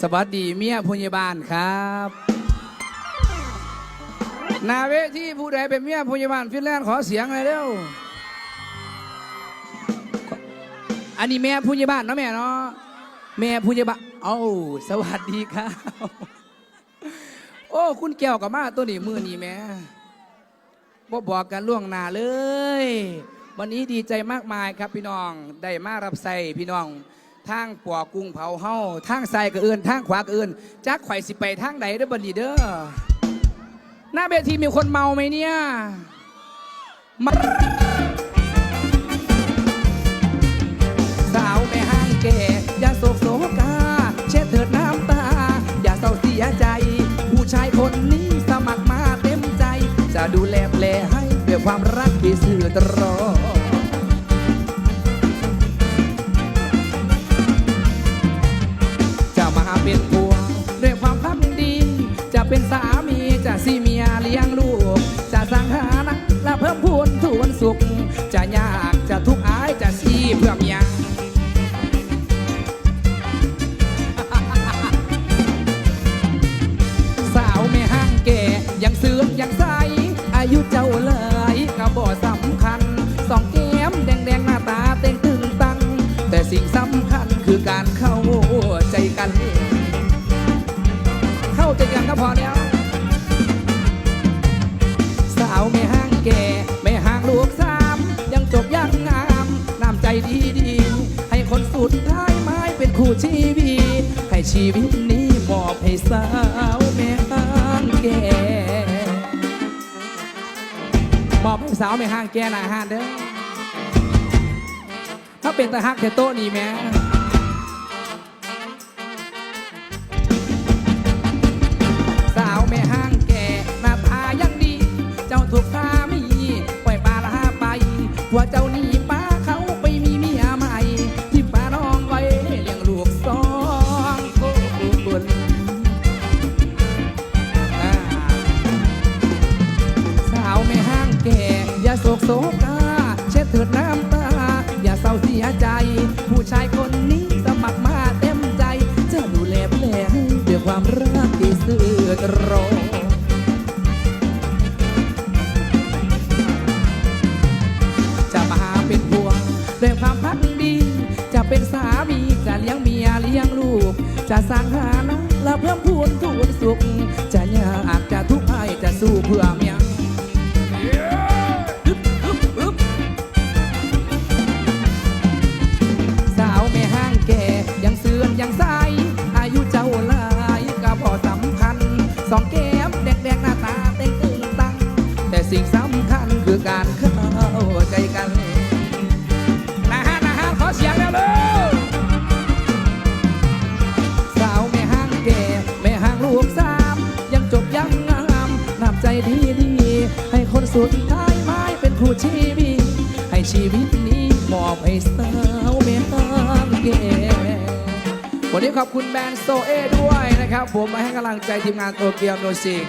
สวัสดีเมียพยาบาลครับนาเวที่ผู้ใดเป็นเมียพยาบาลฟินแลนด์ขอเสียงเลยเร็วอันนี้แม่พยาบาลเนาะแม่เนาะแม่พยาบาลเอ้าสวัสดีครับโอ้คุณแก้วกับมาตัวนี้มือนี่แม่บ่บอกกันล่วงหน้าเลย วันนี้ดีใจมากมายครับพี่น้องได้มารับใส่พี่น้อง ทางปัวกุ้งเผาเฮาทางใส่ก็เอื่นทางขวาก็เอื่นจักไข่สิไปทางใดเด้อบันนี้เด้อหน้าเวทีมีคนเมาไหมเนี่ยมาสาวแม่ห้างแก่อย่าโศกโศกาเช็ดเถิดน้ำตา อย่าเศร้าเสียใจ ผู้ชายคนนี้สมัครมาเต็มใจ จะดูแลแลให้ด้วยความรักที่สื่อตรง จะยากจะทุกข์อายจะซีเพื่อเมียสาวไม่ห้างแก่ยังเสื่อมยังใส อายุเจ้าเลยก็บ่สำคัญ สองแก้มแดงๆหน้าตาเต่งตึงตัง แต่สิ่งสำคัญคือการเข้าใจกัน เข้าใจกันก็พอแล้ว สาวไม่ห้างแก่ เป็นคู่ชีวิตให้ชีวิตนี้มอบให้สาวไม่ห่างแก่มอบให้สาวไม่ห่างแก่หนาหานเด้อถ้าเป็นตะฮักแต่โต๊ะนี่แม่สา โศกาเช็ดเถิดน้ำตา อย่าเศร้าเสียใจ ผู้ชายคนนี้สมัครมาเต็มใจ จะดูแลแผลให้ด้วยความรักที่ซื่อตรงจะมาเป็นผัวด้วยความพักดี จะเป็นสามีจะเลี้ยงเมียเลี้ยงลูก จะสร้างฐานะและเพิ่มพูนทุนสุขจะยา ผู้ชีวิตให้ชีวิตนี้มอบให้สาวไม่ห่างเกวันนี้ขอบคุณแบรนด์โซเอด้วยนะครับ ผมมาให้กำลังใจทีมงานโตเกียวโดซิก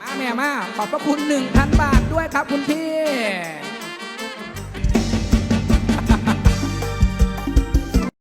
มาแม่มาขอบพระคุณ 1,000 บาทด้วยครับคุณพี่